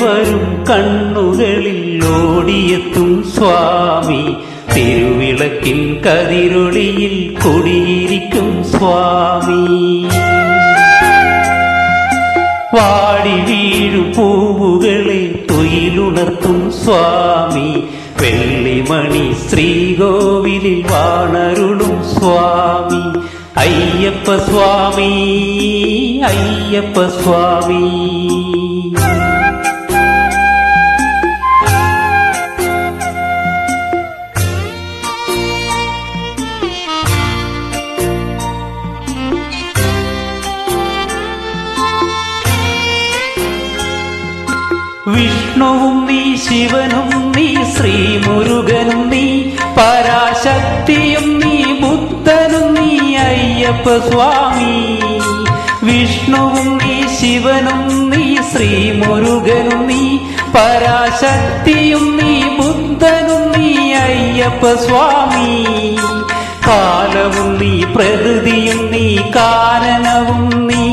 വരും കണ്ണുകളിൽ ഓടിയെത്തും സ്വാമി തിരുവിളക്കിൻ കതിരൊളിയിൽ കുടിയിരിക്കും സ്വാമി വാടി വീഴു പൂവുകളെ തൊയിലുണർത്തും സ്വാമി വെള്ളിമണി ശ്രീകോവിലിൽ വാണരുളും സ്വാമി അയ്യപ്പ സ്വാമി അയ്യപ്പ സ്വാമി വിഷ്ണുവും നീ ശിവനും നീ ശ്രീമുരുകനും നീ പരാശക്തിയും നീ ബുദ്ധനും നീ അയ്യപ്പ സ്വാമി വിഷ്ണുവും നീ ശിവനും നീ ശ്രീമുരുകനും നീ പരാശക്തിയും നീ ബുദ്ധനും നീ അയ്യപ്പ സ്വാമി കാലവും നീ പ്രകൃതിയും നീ കാരണവും നീ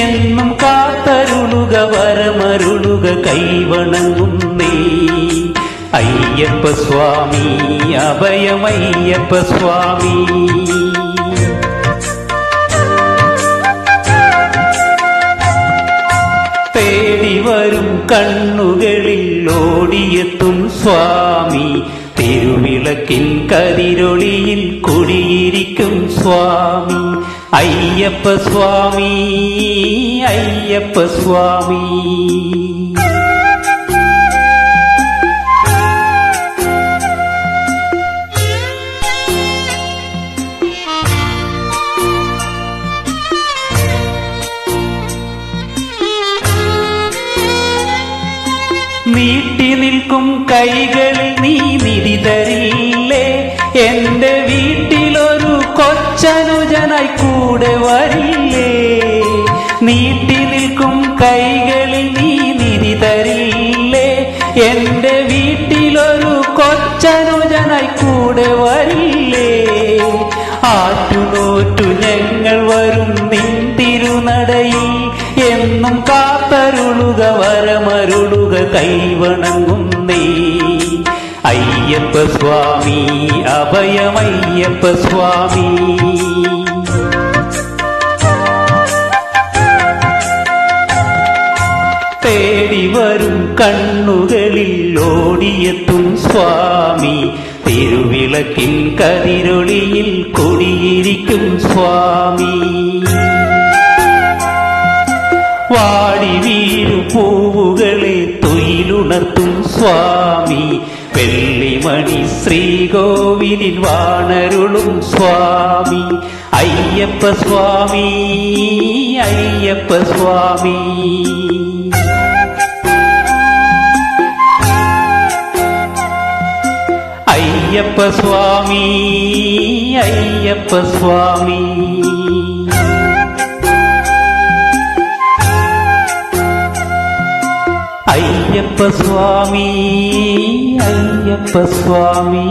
എന്നും அருளுக வரமருளுக கைவணங்கும் மெய் ஐயப்ப சுவாமி அபயம் ஐயப்ப சுவாமி தேடி வரும் கண்ணுகளில் ஓடியத்தும் சுவாமி. திருவிளக்கின் கதிரொளியில் குடியிருக்கும் சுவாமி. ஐயப்ப சுவாமி അയ്യപ്പ സ്വാമി. നീട്ടി നിൽക്കും കൈകളിൽ നീ നിധി തരില്ലേ എന്റെ വീട്ടിലൊരു എന്റെ വീട്ടിലൊരു കൊച്ചനുജനായി കൂടെ വരില്ലേ? ആറ്റുനോറ്റു ഞങ്ങൾ വരും നിൻ തിരുനടയിൽ. എന്നും കാത്തരുളുക വരമരുളുക കൈവണങ്ങും നീ അയ്യപ്പ സ്വാമി അഭയമയ്യപ്പ സ്വാമി തേടി വരും ஓடியத்தும் சுவாமி. திருவிளக்கின் கதிரொளியில் குடியிருக்கும் சுவாமி. வாடி வீரு பூவுகளே துயிலுணர்த்தும் சுவாமி. வெள்ளிமணி ஸ்ரீகோவிலில் வானருளும் சுவாமி. ஐயப்ப சுவாமி ஐயப்ப சுவாமி. Ayyappa Swami Ayyappa Swami Ayyappa Swami Ayyappa Swami